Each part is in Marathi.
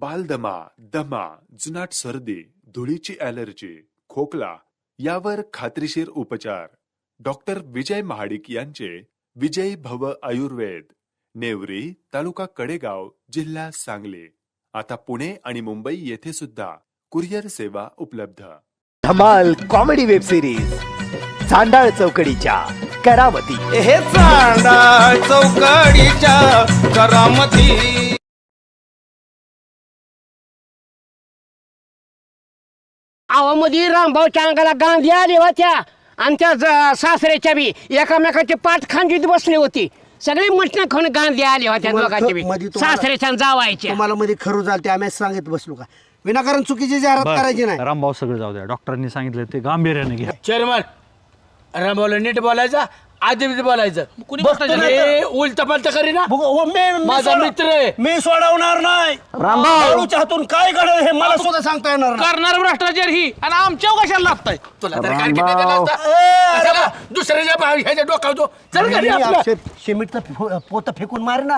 बालदमा दमा जुनाट सर्दी धुळीची ॲलर्जी खोकला यावर खात्रीशीर उपचार. डॉक्टर विजय महाडिक यांचे विजयी भव आयुर्वेद नेवरी तालुका कडेगाव जिल्हा सांगली. आता पुणे आणि मुंबई येथे सुद्धा कुरिअर सेवा उपलब्ध. धमाल कॉमेडी वेब सिरीज चांडाळ चौकडीच्या करावती. हे चांडा चौकडीच्या करामती आवामध्ये रामभाऊच्या अंगाला गांधी आली होत्या. आणि त्या सासऱ्याच्या बी एकामेकाची पाठ खांजीत बसली होती. सगळी मटण खाऊन गांधी आली होत्या तुम्हाला दोघांची ख- बी. मध्ये तुम्हाला- सासऱ्याच्या जावायच्या. तुम्हाला मध्ये खरू चालते आम्ही सांगत बसलो का? विनाकारण चुकीची जाहिरात करायची नाही. रामभाऊ सगळं जाऊ द्या. डॉक्टरांनी सांगितलं ते गांभीर्याने घ्या. चेअरमन रामभाऊला नीट बोलायचा. आधी बिधी बोलायचं. हे उलट पालट करी ना. माझा मित्र आहे. मी सोडवणार नाही. रामभाऊच्या हातून काय घडलं हे मला सुद्धा सांगता येणार नाही. करणार भ्रष्टाचार ही? आणि आमच्या कशाला लागताय. तुला तर काय किती दिलं असतं? कशाला? दुसऱ्याच्या बा- ह्याच्या डोकावतो चल घरी मी आपलं. अक्षय सिमेंटचं फो- पोतं फेकून मार ना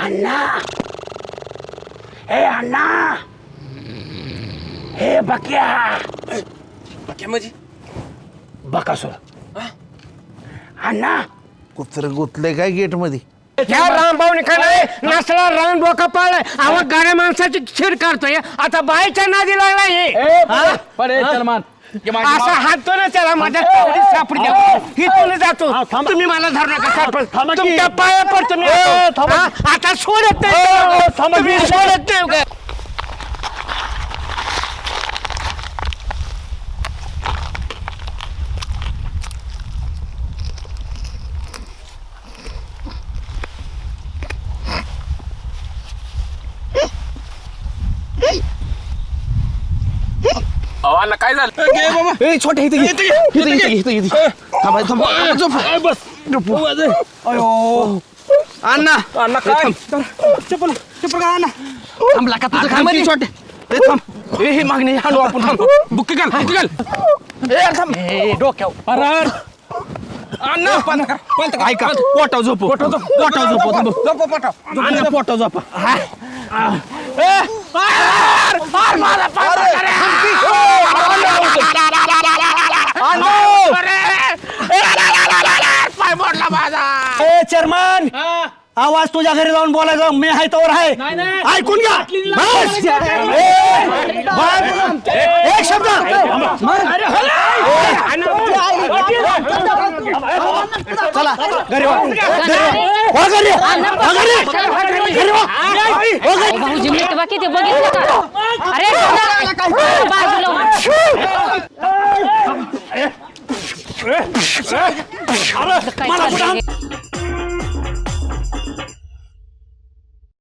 अण्णा! हे अण्णा! हे बक्या! बाकी म्हणजे बकासूर अण्णा! कुत्र गुतले काय गेटमध्ये त्या रामभाऊने का नाही नसला राम डोका पाळलाय. अहो गाड्या माणसाची खीर करतोय आता बायच्या नादी लागला हे. हा? सलमान असा हात ना त्याला माझ्या कवडीत सापडी द्या इथून जातो. तुम्ही मला धरू नका सरपंच तुमच्या पाया पडतो मी आता. हा? आता सोडत नाही तुम्ही सोडत नाही उगा. काय झालं ए छोटे इथे घे. इथे इथे इथे इथे थांबा थांबा थांबा, झोप. बस अण्णा अण्णा काय चप्पल चप्पल का अण्णा थांबला का तुझं काय मध्ये छोटे ए थांब ए हे मागणी हाणू आपण थांब बुक्की घाल बुक्की घाल ए थांब ए डोक्यावर अरे अण्णा पण ऐका पोटाव झोप पोटाव झोप पोटाव झोप थांब झोप पोटाव अण्णा पोटाव झोप ए माझा ए चेअरमन आवाज तुझ्या घरी जाऊन बोलायचा मी आहे तोवर आहे ऐकून घ्या बस. ए. एक शब्द चला घरी वा. घरी वा. वा घरी. वा घरी. घरी वा. वा घरी. भाऊजी मी तेव्हा किती बघितलं का अरे बाजूला हो. সারা মারা